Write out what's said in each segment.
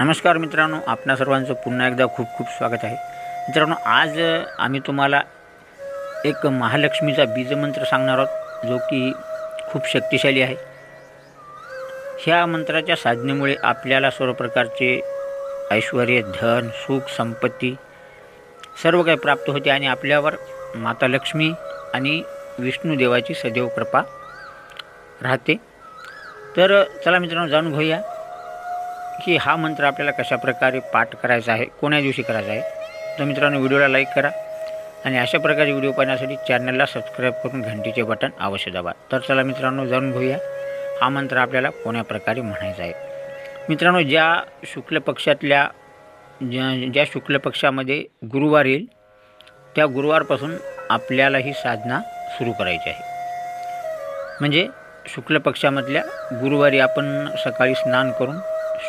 नमस्कार मित्रांनो आपणा सर्वांचं पुन्हा एकदा खूप खूप स्वागत आहे. मित्रांनो आज आम्ही तुम्हाला एक महालक्ष्मीचा बीजमंत्र सांगणार आहोत जो की खूप शक्तिशाली आहे. ह्या मंत्राच्या साधनेमुळे आपल्याला सर्व प्रकारचे ऐश्वर धन सुख संपत्ती सर्व काही प्राप्त होते आणि आपल्यावर माता लक्ष्मी आणि विष्णुदेवाची सदैव कृपा राहते. तर चला मित्रांनो जाणून घेऊया. की हा मंत्र आपल्याला कशाप्रकारे पाठ करायचा आहे कोण्या दिवशी करायचा आहे तर मित्रांनो व्हिडिओला लाईक करा आणि अशा प्रकारे व्हिडिओ पाहण्यासाठी चॅनलला सबस्क्राईब करून घंटीचे बटन अवश्य दाबा. तर चला मित्रांनो जाणून घेऊया हा मंत्र आपल्याला कोण्या प्रकारे म्हणायचा आहे. मित्रांनो ज्या शुक्ल पक्षातल्या ज्या ज्या शुक्ल पक्षामध्ये गुरुवार येईल त्या गुरुवारपासून आपल्याला ही साधना सुरू करायची आहे. म्हणजे शुक्ल पक्षामधल्या गुरुवारी आपण सकाळी स्नान करून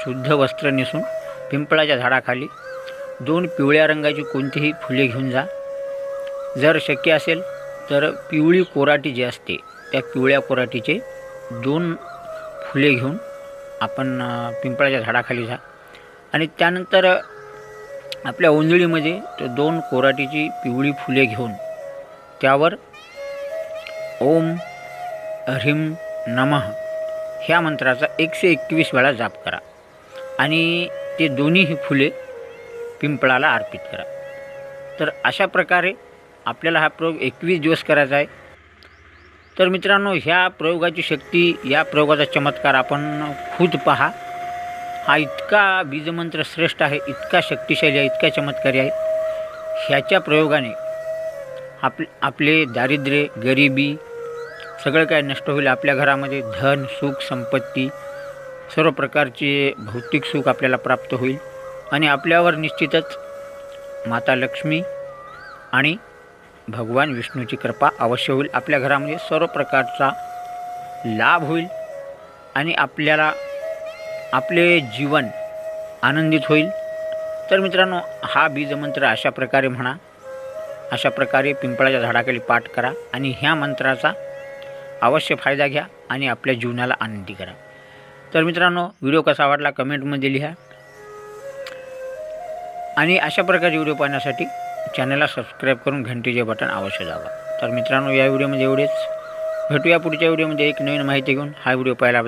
शुद्ध वस्त्र नेसून पिंपळाच्या झाडाखाली दोन पिवळ्या रंगाची कोणतीही फुले घेऊन जा. जर शक्य असेल तर पिवळी कोराटी जी असते त्या पिवळ्या कोराटीचे दोन फुले घेऊन आपण पिंपळाच्या झाडाखाली जा. आणि त्यानंतर आपल्या ओंजळीमध्ये तो दोन कोराटीची पिवळी फुले घेऊन त्यावर ओम ह्रीम नमः ह्या मंत्राचा एकशे एकवीस वेळा जाप करा. आणि ते दोन्हीही फुले पिंपळाला अर्पित करा. तर अशा प्रकारे आपल्याला हा प्रयोग एकवीस दिवस करायचा आहे. तर मित्रांनो ह्या प्रयोगाची शक्ती या प्रयोगाचा चमत्कार आपण खुद पहा. हा इतका बीजमंत्र श्रेष्ठ आहे इतका शक्तिशाली आहे इतका चमत्कारी आहे. ह्याच्या प्रयोगाने आप आपले दारिद्र्य गरिबी सगळं काय नष्ट होईल. आपल्या घरामध्ये धन सुख संपत्ती सर्व प्रकारचे भौतिक सुख आपल्याला प्राप्त होईल. आणि आपल्यावर निश्चितच माता लक्ष्मी आणि भगवान विष्णूची कृपा अवश्य होईल. आपल्या घरामध्ये सर्व प्रकारचा लाभ होईल आणि आपल्याला आपले जीवन आनंदित होईल. तर मित्रांनो हा बीजमंत्र अशा प्रकारे म्हणा अशा प्रकारे पिंपळाच्या झाडाखाली पाठ करा आणि ह्या मंत्राचा अवश्य फायदा घ्या आणि आपल्या जीवनाला आनंदी करा. तर मित्रांनो व्हिडिओ कसा आवडला कमेंटमध्ये लिहा. आणि अशा प्रकारचे व्हिडिओ पाहण्यासाठी चॅनलला सबस्क्राईब करून घंटीचे बटन अवश्य दाबा. तर मित्रांनो या व्हिडिओमध्ये एवढेच. भेटूया पुढच्या व्हिडिओमध्ये एक नवीन माहिती घेऊन. हा व्हिडिओ पाहायला